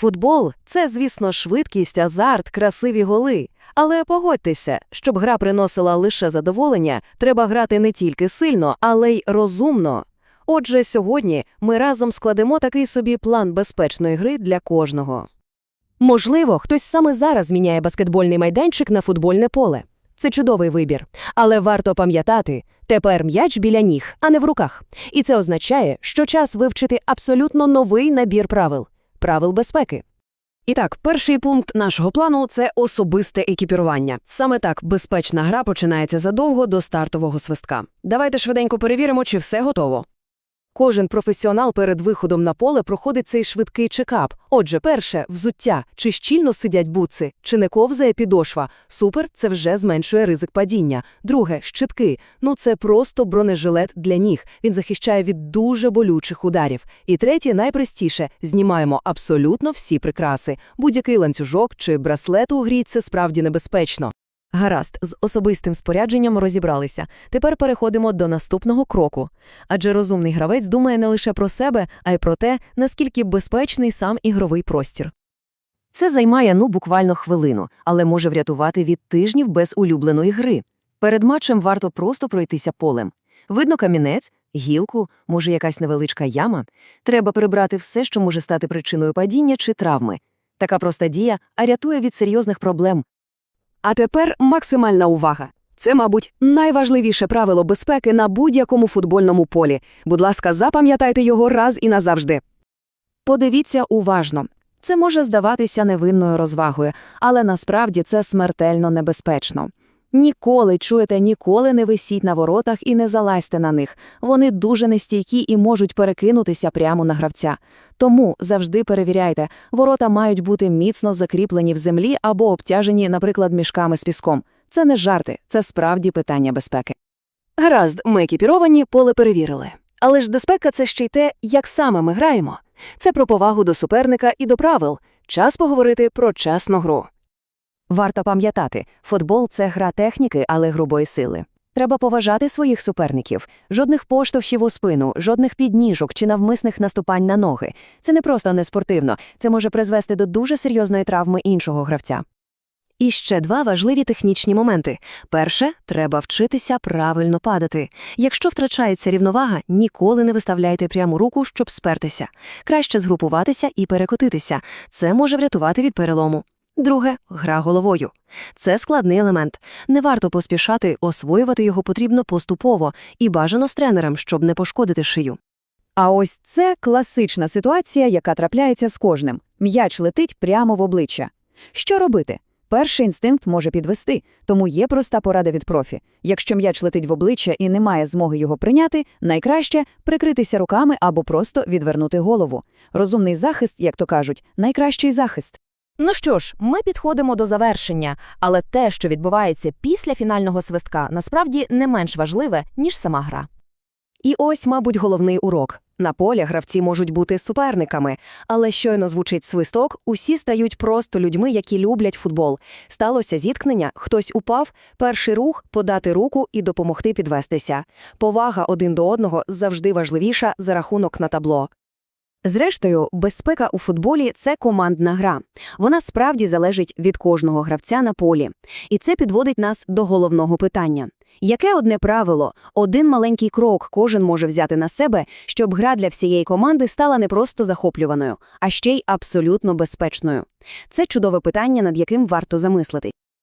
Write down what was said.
Футбол це, звісно, швидкість, азарт, красиві голи. Але погодьтеся, щоб гра приносила лише задоволення, треба грати не тільки сильно, але й розумно. Отже, сьогодні ми разом складемо такий собі план безпечної гри для кожного. Можливо, хтось саме зараз зміняє баскетбольний майданчик на футбольне поле. Це чудовий вибір. Але варто пам'ятати, тепер м'яч біля ніг, а не в руках. І це означає, що час вивчити абсолютно новий набір правил правил безпеки. І так, перший пункт нашого плану це особисте екіпірування. Саме так безпечна гра починається задовго до стартового свистка. Давайте швиденько перевіримо, чи все готово. Кожен професіонал перед виходом на поле проходить цей швидкий чекап. Отже, перше взуття, чи щільно сидять бутси, чи не ковзає підошва. Супер, це вже зменшує ризик падіння. Друге щитки. Ну це просто бронежилет для ніг. Він захищає від дуже болючих ударів. І третє, найпростіше знімаємо абсолютно всі прикраси. Будь-який ланцюжок чи браслет у грі це справді небезпечно. Гаразд, з особистим спорядженням розібралися. Тепер переходимо до наступного кроку. Адже розумний гравець думає не лише про себе, а й про те, наскільки безпечний сам ігровий простір. Це займає ну буквально хвилину, але може врятувати від тижнів без улюбленої гри. Перед матчем варто просто пройтися полем. Видно камінець, гілку, може якась невеличка яма. Треба прибрати все, що може стати причиною падіння чи травми. Така проста дія, а рятує від серйозних проблем. А тепер максимальна увага. Це, мабуть, найважливіше правило безпеки на будь-якому футбольному полі. Будь ласка, запам'ятайте його раз і назавжди. Подивіться уважно. Це може здаватися невинною розвагою, але насправді це смертельно небезпечно. Ніколи, чуєте, ніколи не висіть на воротах і не залазьте на них. Вони дуже нестійкі і можуть перекинутися прямо на гравця. Тому завжди перевіряйте, ворота мають бути міцно закріплені в землі або обтяжені, наприклад, мішками з піском. Це не жарти, це справді питання безпеки. Гаразд, ми екіпіровані, поле перевірили. Але ж безпека це ще й те, як саме ми граємо. Це про повагу до суперника і до правил. Час поговорити про чесну гру. Варто пам'ятати, футбол це гра техніки, але грубої сили. Треба поважати своїх суперників. Жодних поштовхів у спину, жодних підніжок чи навмисних наступань на ноги. Це не просто неспортивно, це може призвести до дуже серйозної травми іншого гравця. І ще два важливі технічні моменти. Перше, треба вчитися правильно падати. Якщо втрачається рівновага, ніколи не виставляйте пряму руку, щоб спертися. Краще згрупуватися і перекотитися. Це може врятувати від перелому. Друге гра головою. Це складний елемент. Не варто поспішати, освоювати його потрібно поступово і бажано з тренером, щоб не пошкодити шию. А ось це класична ситуація, яка трапляється з кожним. М'яч летить прямо в обличчя. Що робити? Перший інстинкт може підвести, тому є проста порада від профі. Якщо м'яч летить в обличчя і немає змоги його прийняти, найкраще прикритися руками або просто відвернути голову. Розумний захист, як то кажуть, найкращий захист. Ну що ж, ми підходимо до завершення, але те, що відбувається після фінального свистка, насправді не менш важливе, ніж сама гра. І ось, мабуть, головний урок. На полі гравці можуть бути суперниками, але щойно звучить свисток, усі стають просто людьми, які люблять футбол. Сталося зіткнення, хтось упав, перший рух подати руку і допомогти підвестися. Повага один до одного завжди важливіша за рахунок на табло. Зрештою, безпека у футболі це командна гра. Вона справді залежить від кожного гравця на полі. І це підводить нас до головного питання. Яке одне правило, один маленький крок кожен може взяти на себе, щоб гра для всієї команди стала не просто захоплюваною, а ще й абсолютно безпечною? Це чудове питання, над яким варто замислити.